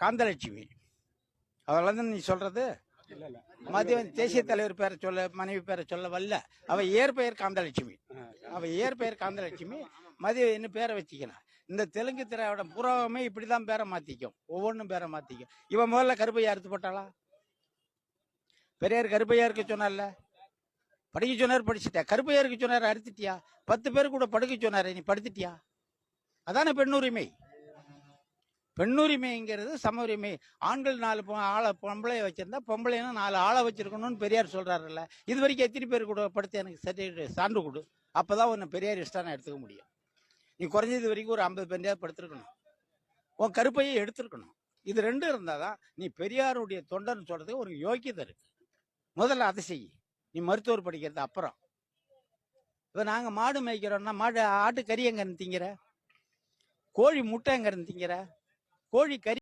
காந்தலட்சுமி. அவர்கள் தான் நீ சொல்றது? மதியம் தேசிய தலைவர் பேரை சொல்ல மனைவி பேரை சொல்ல வரல அவ இயற்பெயர் காந்தலட்சுமி. அவ இயற்பெயர் காந்தலட்சுமி. மதிய என்ன பேரை வச்சுக்கலாம் இந்த தெலுங்கு திராவிடம் புறாவுமே இப்படிதான் பேரை மாத்திக்கும். ஒவ்வொன்றும் பேரை மாத்திக்கும். இவன் முதல்ல கருப்பையா அறுத்து போட்டாளா? பெரியார் கருப்பையா இருக்க சொன்னார்ல? படிக்க சொன்னார் படிச்சுட்டா. கருப்பையா இருக்க சொன்னார் அறுத்துட்டியா? பத்து பேர் கூட படுக்க சொன்னார் நீ படுத்துட்டியா? அதான பெண்ணுரிமை பெண்ணுரிமைங்கிறது சம உரிமை ஆண்கள் நாலு ஆளை பொம்பளைய வச்சிருந்தா பொம்பளைன்னு நாலு ஆளை வச்சிருக்கணும்னு பெரியார் சொல்றாருல்ல. இது வரைக்கும் எத்தனை பேர் கூட படுத்து எனக்கு சர்டிஃபிகேட் சான்று கொடு. அப்பதான் உன்னை பெரியார் நான் எடுத்துக்க முடியும். நீ குறைஞ்சது வரைக்கும் ஒரு ஐம்பது பெண்டையாவது படுத்திருக்கணும். உன் கருப்பையை எடுத்திருக்கணும். இது ரெண்டும் இருந்தாதான் நீ பெரியாருடைய தொண்டர்னு சொல்றதுக்கு ஒரு யோக்கியதை இருக்கு. முதல்ல அதை செய். நீ மருத்துவர் படிக்கிறது அப்புறம். இப்போ நாங்கள் மாடு மேய்க்கிறோம்னா மாடு ஆட்டு கறி எங்கே இருந்து திங்கிற? கோழி முட்டை எங்கே இருந்து திங்கிற? கோழி கறி